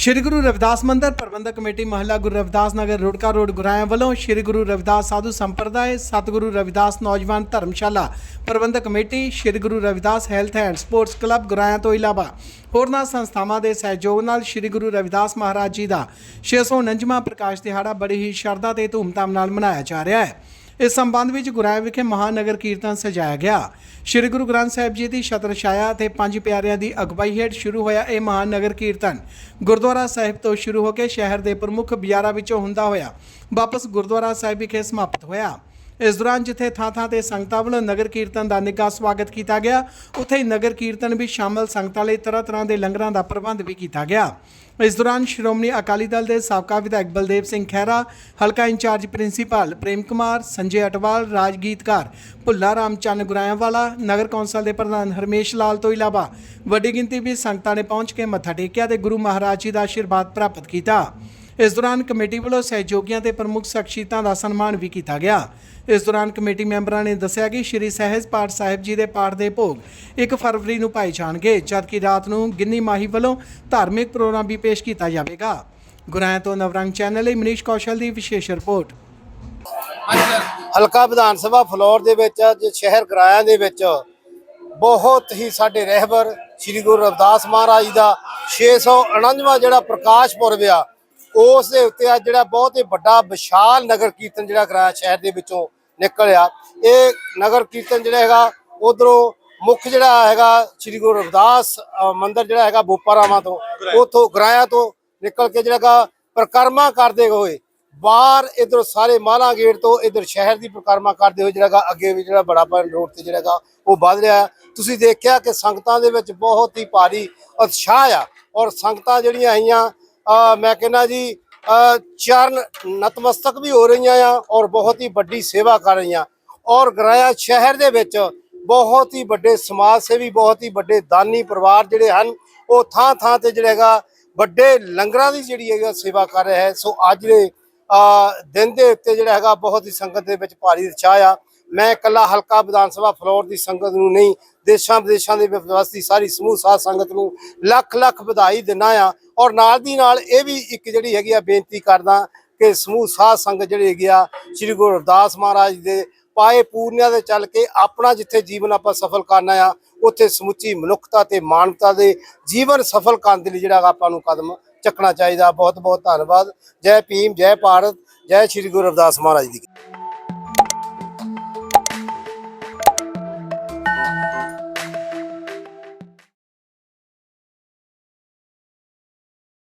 ਸ਼੍ਰੀ ਗੁਰੂ ਰਵਿਦਾਸ ਮੰਦਰ ਪ੍ਰਬੰਧਕ ਕਮੇਟੀ ਮਹੱਲਾ ਗੁਰੂ ਰਵਿਦਾਸ ਨਗਰ ਰੋੜਕਾ ਰੋਡ ਗੁਰਾਇਆ ਵੱਲੋਂ ਸ਼੍ਰੀ ਗੁਰੂ ਰਵਿਦਾਸ ਸਾਧੂ ਸੰਪਰਦਾਇ ਸਤਿਗੁਰੂ ਰਵਿਦਾਸ ਨੌਜਵਾਨ ਧਰਮਸ਼ਾਲਾ ਪ੍ਰਬੰਧਕ committee, Shri Guru Ravidas health and sports club Guraya ਤੋਂ ਇਲਾਵਾ ਹੋਰਨਾਂ ਸੰਸਥਾਵਾਂ ਦੇ ਸਹਿਯੋਗ ਨਾਲ ਸ਼੍ਰੀ ਗੁਰੂ ਰਵਿਦਾਸ ਮਹਾਰਾਜ ਜੀ ਦਾ 649ਵਾਂ ਪ੍ਰਕਾਸ਼ ਦਿਹਾੜਾ ਬੜੀ ਹੀ ਸ਼ਰਧਾ ਤੇ ਧੂਮਧਾਮ ਨਾਲ ਮਨਾਇਆ ਜਾ ਰਿਹਾ ਹੈ। ਇਸ ਸੰਬੰਧ ਵਿੱਚ ਗੁਰਾਇਆ ਵਿਖੇ ਮਹਾਨਗਰ ਕੀਰਤਨ ਸਜਾਇਆ ਗਿਆ। ਸ਼੍ਰੀ ਗੁਰੂ ਗ੍ਰੰਥ ਸਾਹਿਬ ਜੀ ਦੀ ਛਤਰ ਛਾਇਆ ਤੇ ਪੰਜ ਪਿਆਰਿਆਂ ਦੀ ਅਗਵਾਈ ਹੇਠ ਸ਼ੁਰੂ ਹੋਇਆ ਇਹ ਮਹਾਨਗਰ ਕੀਰਤਨ। ਗੁਰਦੁਆਰਾ ਸਾਹਿਬ ਤੋਂ ਸ਼ੁਰੂ ਹੋ ਕੇ ਸ਼ਹਿਰ ਦੇ ਪ੍ਰਮੁੱਖ ਬਾਜ਼ਾਰਾਂ ਵਿੱਚੋਂ ਹੁੰਦਾ ਹੋਇਆ ਵਾਪਸ ਗੁਰਦੁਆਰਾ ਸਾਹਿਬ ਵਿਖੇ ਸਮਾਪਤ ਹੋਇਆ। ਇਸ ਦੌਰਾਨ ਜਿੱਥੇ ਥਾਂ-ਥਾਂ ਤੇ ਸੰਗਤਾਂ ਵੱਲੋਂ ਨਗਰ ਕੀਰਤਨ ਦਾ ਨਿੱਘਾ ਸਵਾਗਤ ਕੀਤਾ ਗਿਆ, ਉੱਥੇ ਹੀ ਨਗਰ ਕੀਰਤਨ ਵਿੱਚ ਸ਼ਾਮਲ ਸੰਗਤਾਂ ਲਈ ਤਰ੍ਹਾਂ-ਤਰ੍ਹਾਂ ਦੇ ਲੰਗਰਾਂ ਦਾ ਪ੍ਰਬੰਧ ਵੀ ਕੀਤਾ ਗਿਆ। ਇਸ ਦੌਰਾਨ ਸ਼੍ਰੋਮਣੀ ਅਕਾਲੀ ਦਲ ਦੇ ਸਾਬਕਾ ਵਿਧਾਇਕ ਬਲਦੇਵ ਸਿੰਘ ਖਹਿਰਾ, ਹਲਕਾ ਇੰਚਾਰਜ ਪ੍ਰਿੰਸੀਪਲ ਪ੍ਰੇਮ ਕੁਮਾਰ, ਸੰਜੇ ਅਟਵਾਲ ਰਾਜਗੀਤਕਾਰ ਭੁੱਲਾ ਰਾਮ ਚੰਨ ਗੁਰਾਇਆਂਵਾਲਾ, ਨਗਰ ਕੌਂਸਲ ਦੇ ਪ੍ਰਧਾਨ ਹਰਮੇਸ਼ ਲਾਲ ਤੋਂ ਇਲਾਵਾ ਵੱਡੀ ਗਿਣਤੀ ਵਿੱਚ ਸੰਗਤਾਂ ਨੇ ਪਹੁੰਚ ਕੇ ਮੱਥਾ ਟੇਕਿਆ ਤੇ ਗੁਰੂ ਮਹਾਰਾਜ ਜੀ ਦਾ ਆਸ਼ੀਰਵਾਦ ਪ੍ਰਾਪਤ ਕੀਤਾ। ਇਸ ਦੌਰਾਨ ਕਮੇਟੀ ਵੱਲੋਂ ਸਹਿਯੋਗੀਆਂ ਤੇ ਪ੍ਰਮੁੱਖ ਸ਼ਖਸੀਅਤਾਂ ਦਾ ਸਨਮਾਨ ਵੀ ਕੀਤਾ ਗਿਆ। ਇਸ ਦੌਰਾਨ ਕਮੇਟੀ ਮੈਂਬਰਾਂ ਨੇ ਦੱਸਿਆ ਕਿ ਸ਼੍ਰੀ ਸਹਿਜ ਪਾਠ ਸਾਹਿਬ ਜੀ ਦੇ ਪਾਠ ਦੇ ਭੋਗ 1 ਫਰਵਰੀ ਨੂੰ ਪਾਏ ਜਾਣਗੇ, ਜਦਕਿ ਰਾਤ ਨੂੰ ਗਿੰਨੀ ਮਾਹੀ ਵੱਲੋਂ ਧਾਰਮਿਕ ਪ੍ਰੋਗਰਾਮ ਵੀ ਪੇਸ਼ ਕੀਤਾ ਜਾਵੇਗਾ। ਗੁਰਾਇਆ ਤੋਂ ਨਵਰੰਗ ਚੈਨਲ ਲਈ ਮਨੀਸ਼ ਕੌਸ਼ਲ ਦੀ ਵਿਸ਼ੇਸ਼ ਰਿਪੋਰਟ। ਹਲਕਾ ਵਿਧਾਨ ਸਭਾ ਫਲੋਰ ਦੇ ਵਿੱਚ ਅੱਜ ਸ਼ਹਿਰ ਗਰਾਇਆ ਦੇ ਵਿੱਚ ਬਹੁਤ ਹੀ ਸਾਡੇ ਰਹਿਬਰ ਸ੍ਰੀ ਗੁਰੂ ਰਵਿਦਾਸ ਮਹਾਰਾਜ ਜੀ ਦਾ 649ਵਾਂ ਜਿਹੜਾ ਪ੍ਰਕਾਸ਼ ਪੁਰਬ ਆ ਉਸ ਦੇ ਉੱਤੇ ਅੱਜ ਜਿਹੜਾ ਬਹੁਤ ਹੀ ਵੱਡਾ ਵਿਸ਼ਾਲ ਨਗਰ ਕੀਰਤਨ ਜਿਹੜਾ ਗਰਾਇਆ ਸ਼ਹਿਰ ਦੇ ਵਿੱਚੋਂ ਨਿਕਲਿਆ ਇਹ ਨਗਰ ਕੀਰਤਨ ਜਿਹੜਾ ਹੈਗਾ ਉਧਰੋਂ ਮੁੱਖ ਜਿਹੜਾ ਹੈਗਾ ਸ੍ਰੀ ਗੁਰੂ ਰਵਿਦਾਸ ਮੰਦਿਰ ਜਿਹੜਾ ਹੈਗਾ ਬੋਪਾਰਾਵਾਂ ਤੋਂ ਉਥੋਂ ਗਰਾਇਆ ਤੋਂ ਨਿਕਲ ਕੇ ਜਿਹੜਾ ਹੈਗਾ ਪ੍ਰਕਰਮਾ ਕਰਦੇ ਹੋਏ ਬਾਹਰ ਇਧਰ ਸਾਰੇ ਮਾਲਾ ਗੇਟ ਤੋਂ ਇਧਰ ਸ਼ਹਿਰ ਦੀ ਪ੍ਰਕਰਮਾ ਕਰਦੇ ਹੋਏ ਜਿਹੜਾਗਾ ਅੱਗੇ ਵੀ ਜਿਹੜਾ ਬੜਾ ਪਰ ਰੋਡ ਤੇ ਜਿਹੜਾਗਾ ਉਹ ਵੱਧ ਰਿਹਾ। ਤੁਸੀਂ ਦੇਖਿਆ ਕਿ ਸੰਗਤਾਂ ਦੇ ਵਿੱਚ ਬਹੁਤ ਹੀ ਭਾਰੀ ਉਤਸ਼ਾਹ ਆ ਔਰ ਸੰਗਤਾਂ ਜਿਹੜੀਆਂ ਆਈਆਂ ਮੈਂ ਕਹਿੰਦਾ ਜੀ ਚਰਨ ਨਤਮਸਤਕ ਵੀ ਹੋ ਰਹੀਆਂ ਆ ਔਰ ਬਹੁਤ ਹੀ ਵੱਡੀ ਸੇਵਾ ਕਰ ਰਹੀਆਂ। ਔਰ ਗਰਾਇਆ ਸ਼ਹਿਰ ਦੇ ਵਿੱਚ ਬਹੁਤ ਹੀ ਵੱਡੇ ਸਮਾਜ ਸੇਵੀ, ਬਹੁਤ ਹੀ ਵੱਡੇ ਦਾਨੀ ਪਰਿਵਾਰ ਜਿਹੜੇ ਹਨ, ਉਹ ਥਾਂ ਥਾਂ ਤੇ ਜਿਹੜਾ ਹੈਗਾ, ਵੱਡੇ ਲੰਗਰਾਂ ਦੀ ਜਿਹੜੀ ਹੈਗਾ ਸੇਵਾ ਕਰ ਰਿਹਾ ਹੈ। ਸੋ ਅੱਜ ਦੇ ਦਿਨ ਦੇ ਉੱਤੇ ਜਿਹੜਾ ਹੈਗਾ, ਬਹੁਤ ਹੀ ਸੰਗਤ ਦੇ ਵਿੱਚ ਭਾਰੀ ਉਤਸ਼ਾਹ ਆ। ਮੈਂ ਇਕੱਲਾ ਹਲਕਾ ਵਿਧਾਨ ਸਭਾ ਫਲੋਰ ਦੀ ਸੰਗਤ ਨੂੰ ਨਹੀਂ, ਦੇਸ਼ਾਂ ਵਿਦੇਸ਼ਾਂ ਦੇ ਵਿਵਸਥੀ ਸਾਰੀ ਸਮੂਹ ਸਾਧ ਸੰਗਤ ਨੂੰ ਲੱਖ ਲੱਖ ਵਧਾਈ ਦਿੰਦਾ ਆ ਔਰ ਨਾਲ ਦੀ ਨਾਲ ਇਹ ਵੀ ਇੱਕ ਜਿਹੜੀ ਹੈਗੀ ਆ ਬੇਨਤੀ ਕਰਦਾ ਕਿ ਸਮੂਹ ਸਾਧ ਸੰਗਤ ਜਿਹੜੇ ਹੈਗੀ ਆ, ਸ੍ਰੀ ਗੁਰੂ ਰਵਿਦਾਸ ਮਹਾਰਾਜ ਦੇ ਪਾਏ ਪੂਰਨਿਆਂ ਦੇ ਚੱਲ ਕੇ ਆਪਣਾ ਜਿੱਥੇ ਜੀਵਨ ਆਪਾਂ ਸਫਲ ਕਰਨਾ ਆ, ਉੱਥੇ ਸਮੁੱਚੀ ਮਨੁੱਖਤਾ ਤੇ ਮਾਨਵਤਾ ਦੇ ਜੀਵਨ ਸਫਲ ਕਰਨ ਦੇ ਲਈ ਜਿਹੜਾ ਆਪਾਂ ਨੂੰ ਕਦਮ ਚੱਕਣਾ ਚਾਹੀਦਾ। ਬਹੁਤ ਬਹੁਤ ਧੰਨਵਾਦ। ਜੈ ਭੀਮ, ਜੈ ਭਾਰਤ, ਜੈ ਸ੍ਰੀ ਗੁਰੂ ਰਵਿਦਾਸ ਮਹਾਰਾਜ ਦੀ।